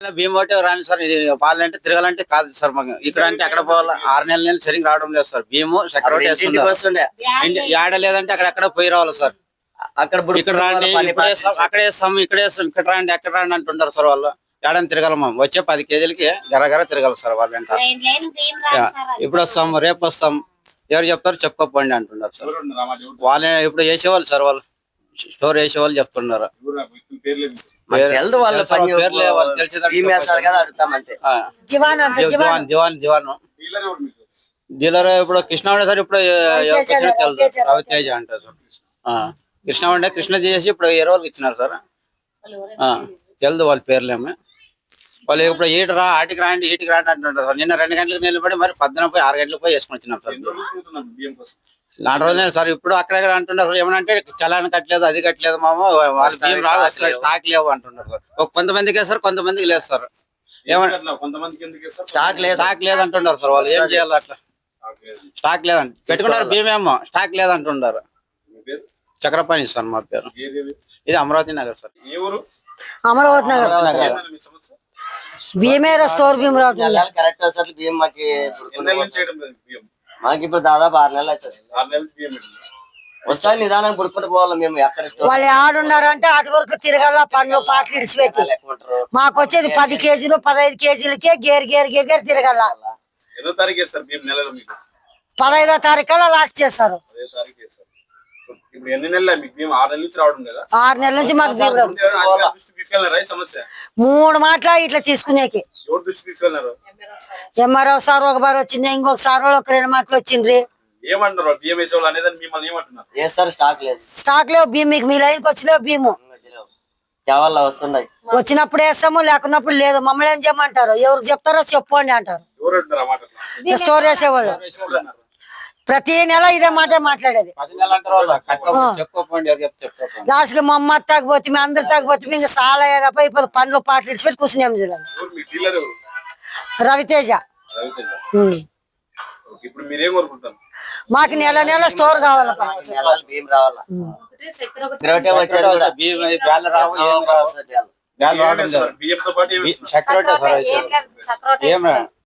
ఇలా భీమ్ ఒకటి రాని సార్ ఇది పాలంటే తిరగాలంటే కాదు సార్ మాకు. ఇక్కడ అంటే అక్కడ పోవాలి? ఆరు నెలల నెలలు సరిగ్గా రావడం లేదు సార్. భీము వస్తుండే. ఇంటి- యాడ లేదంటే అక్కడ ఎక్కడ పోయి రావాలి సార్. అక్కడ ఇక్కడ రాండి పని ఇక్కడ వేస్తాం, అక్కడ వేస్తాం ఇక్కడ వేస్తాం. ఇక్కడ రాండి అక్కడ రాండి అంటుంటారు సార్ వాళ్ళు. ఏడని తిరగలమా వచ్చే పది కేజీలకి గరగర తిరగాలి సార్ వాళ్ళు వెంట. ఇప్పుడు వస్తాం రేపు వస్తాం. ఎవరు చెప్తారు చెప్పుకోపోండి అంటున్నారు సార్. వాళ్ళే ఇప్పుడు వేసేవాళ్ళు సార్ వాళ్ళు. స్టోర్ చెప్తున్నారు. తెలుసు వాళ్ళ పని పేర్లే వాళ్ళు వేస్తారు కదా అడుగుతాం అంతే ఆ, దివాన్ అంటే దివాన్. దివాన్ దివాన్ దివాన్ డీలర్ ఇప్పుడు కృష్ణ ఉండే సార్ ఇప్పుడు తెలుసు రవితేజ అంటారు సార్. ఆ, కృష్ణ ఉండే కృష్ణ చేసి ఇప్పుడు ఏ రోజులకి ఇచ్చినారు సార్? ఆ, తెలుదు వాళ్ళ పేర్లేమే వాళ్ళు ఇప్పుడు ఈట రా ఆటికి రాండి ఈటికి రాండి అంటుంటారు సార్. నిన్న రెండు గంటలకు నిలబడి మరి పద్దెన పోయి ఆరు గంటలకు పోయి వేసుకొని వచ్చినాం సార్. నాలుగు రోజులు సార్ ఇప్పుడు అక్కడక్కడ అంటున్నారు. ఏమనంటే చలాన్ కట్టలేదు అది కట్టలేదు మామ. వాళ్ళ బియ్యం అసలు స్టాక్ లేవు అంటున్నారు. సార్ ఒక కొంతమందికి వేస్తారు కొంతమందికి లేదు సార్. ఏమన్నా స్టాక్ లేదు. స్టాక్ లేదంటున్నారు సార్ వాళ్ళు. ఏం చేయాలి అట్లా? స్టాక్ లేదంట. పెట్టుకున్నారు భీమేమో. స్టాక్ లేదంటున్నారు మీ పేరు? చక్రపాణి సార్ మా పేరు. ఇది? అమరావతి నగర్ సార్. ఏ ఊరు? అమరావతి నగర్. నగర్. ఏమైంది మీ సమస్య? భీమేర స్టోర్ భీమ్ రావట్లేదు కరెక్ట్ బియ్యం మాకి మాకు ఇప్పుడు దాదాపు ఆరు నెలలు అవుతుంది. ఆరు నెలల నుంచి బియ్యం పెట్టింది. వస్తాయి నిదానం పుడుకుంటూ పోవాలి మేము ఎక్కడ స్టోర్ వాళ్ళు ఆడున్నారంటే అటు వరకు తిరగాల పండ్లు పాటలు ఇడిచిపెట్టి. మాకు వచ్చేది పది కేజీలు పదహైదు కేజీలకే గేరు గేరు గేరు గేరు తిరగాల. ఎన్నో తారీఖు వేస్తారు బియ్యం నెలలో మీకు? పదహైదో తారీఖులో లాస్ట్ చేస్తారు. తారీఖు ఇప్పుడు ఎన్ని నెలలు మీకు బియ్యం ఆరు నెలల నుంచి రావడం లేదా? ఆరు నెలల నుంచి మాకు ఈ సమస్య? మూడు మాటల ఇట్లా తీసుకునేకి. ఎవరు దృష్టి తీసుకెళ్ళినారు? ఎంఆర్ఓ సార్ ఒక బారి వచ్చింది ఇంకొక సార్ వాళ్ళు ఒక రెండు మాటలు వచ్చిండ్రి. ఏమంటారు బియ్యం వేసేవాళ్ళు అనేది మిమ్మల్ని ఏమంటున్నారు? వేస్తారు స్టాక్ లేదు. స్టాక్ లేవు భీమ్ మీకు మీ లైన్కి వచ్చిలేవు భీము కేవలం వస్తున్నాయి వచ్చినప్పుడు వేస్తాము లేకున్నప్పుడు లేదు. మమ్మల్ని ఏం చేయమంటారు? ఎవరికి చెప్తారో చెప్పండి అంటారు. ఎవరు అంటారు ఆ మాట స్టోర్ చేసేవాళ్ళు. ప్రతి నెల ఇదే మాట మాట్లాడేది. లాస్ట్కి మా అమ్మ తాగిపోతే మీ అందరు తాగిపోతే ఇంకా చాలా ఏదప్ప ఇప్పుడు పండ్లు పాటలు ఇడిచిపెట్టి కూర్చున్నాం ఎవరు రవితేజ. మాకు నెల నెల స్టోర్ నెలలు బియ్యం